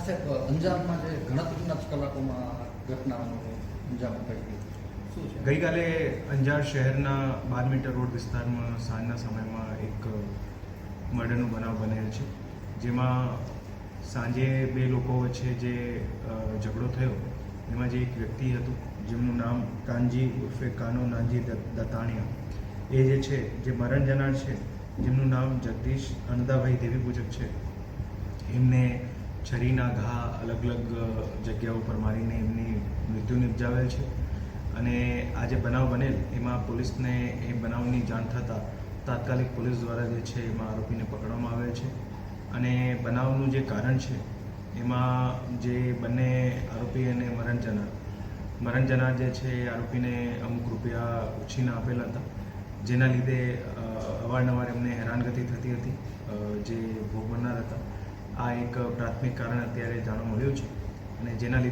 આ સાહેબ અંજામમાં જે ગણતરીના જ કલાકોમાં ઘટનાનો અંજામ અપાઈ ગયો. ગઈકાલે અંજાર શહેરના બાર મીટર રોડ વિસ્તારમાં સાંજના સમયમાં એક મર્ડરનો બનાવ બનેલ છે, જેમાં સાંજે બે લોકો વચ્ચે જે ઝઘડો થયો, એમાં જે એક વ્યક્તિ હતું, જેમનું નામ કાનજી ઉર્ફે કાનો નાનજી દત્ત- દત્તાણીયા એ જે છે, જે મરણ જનાર છે, જેમનું નામ જગદીશ અનદાભાઈ દેવી પૂજક છે, એમને છરીના ઘા અલગ અલગ જગ્યાઓ પર મારીને એમની મૃત્યુ નિપજાવેલ છે. અને આ જે બનાવ બનેલ, એમાં પોલીસને એ બનાવની જાણ થતાં તાત્કાલિક પોલીસ દ્વારા જે છે એમાં આરોપીને પકડવામાં આવેલ છે. અને બનાવનું જે કારણ છે, એમાં જે બંને આરોપી અને મરણ જનાર મરણ જનાર જે છે એ આરોપીને અમુક રૂપિયા ઉછીના આપેલા હતા, જેના લીધે અવારનવાર એમને હેરાનગતિ થતી હતી જે ભોગ બનનાર હતા. એક પ્રાથમિક કારણ અત્યારે જાણવા મળ્યું છે અને જેના લીધે